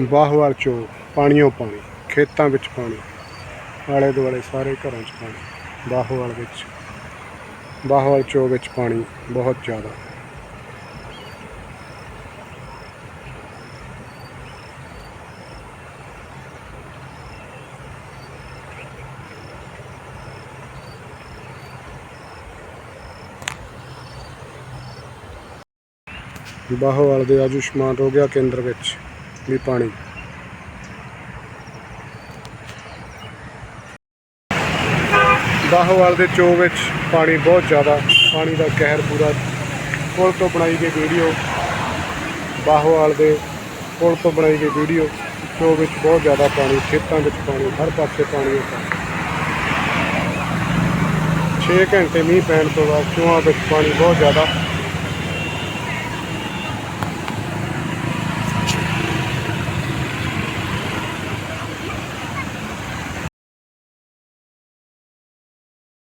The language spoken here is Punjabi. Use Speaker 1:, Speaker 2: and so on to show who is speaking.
Speaker 1: ਬਾਹਵਾਲ ਚੋ ਪਾਣੀਓ ਪਾਣੀ, ਖੇਤਾਂ ਵਿੱਚ ਪਾਣੀ, ਆਲੇ ਦੁਆਲੇ ਸਾਰੇ ਘਰਾਂ 'ਚ ਪਾਣੀ ਬਾਹਵਾਲ ਵਿੱਚ ਬਾਹਵਾਲ ਚੋ ਵਿੱਚ ਪਾਣੀ ਬਹੁਤ ਜ਼ਿਆਦਾ। ਬਾਹਵਾਲ ਦੇ ਆਯੁਸ਼ਮਾਨ ਰੋਗਿਆ ਕੇਂਦਰ ਵਿੱਚ। ਵੀ ਪਾਣੀ। ਬਾਹੋਵਾਲ ਦੇ ਚੋ ਵਿੱਚ ਪਾਣੀ ਬਹੁਤ ਜ਼ਿਆਦਾ, ਪਾਣੀ ਦਾ ਕਹਿਰ ਪੂਰਾ। ਪੁਲ ਤੋਂ ਬਣਾਈ ਗਈ ਵੀਡੀਓ ਬਾਹੋਵਾਲ ਦੇ ਪੁਲ ਤੋਂ ਬਣਾਈ ਗਈ ਵੀਡੀਓ, ਚੋ ਵਿੱਚ ਬਹੁਤ ਜ਼ਿਆਦਾ ਪਾਣੀ, ਖੇਤਾਂ ਵਿੱਚ ਪਾਣੀ, ਹਰ ਪਾਸੇ ਪਾਣੀ ਹੈ 6 ਘੰਟੇ ਮੀਂਹ ਪੈਣ ਤੋਂ ਬਾਅਦ ਚੋਆਂ ਵਿੱਚ ਪਾਣੀ ਬਹੁਤ ਜ਼ਿਆਦਾ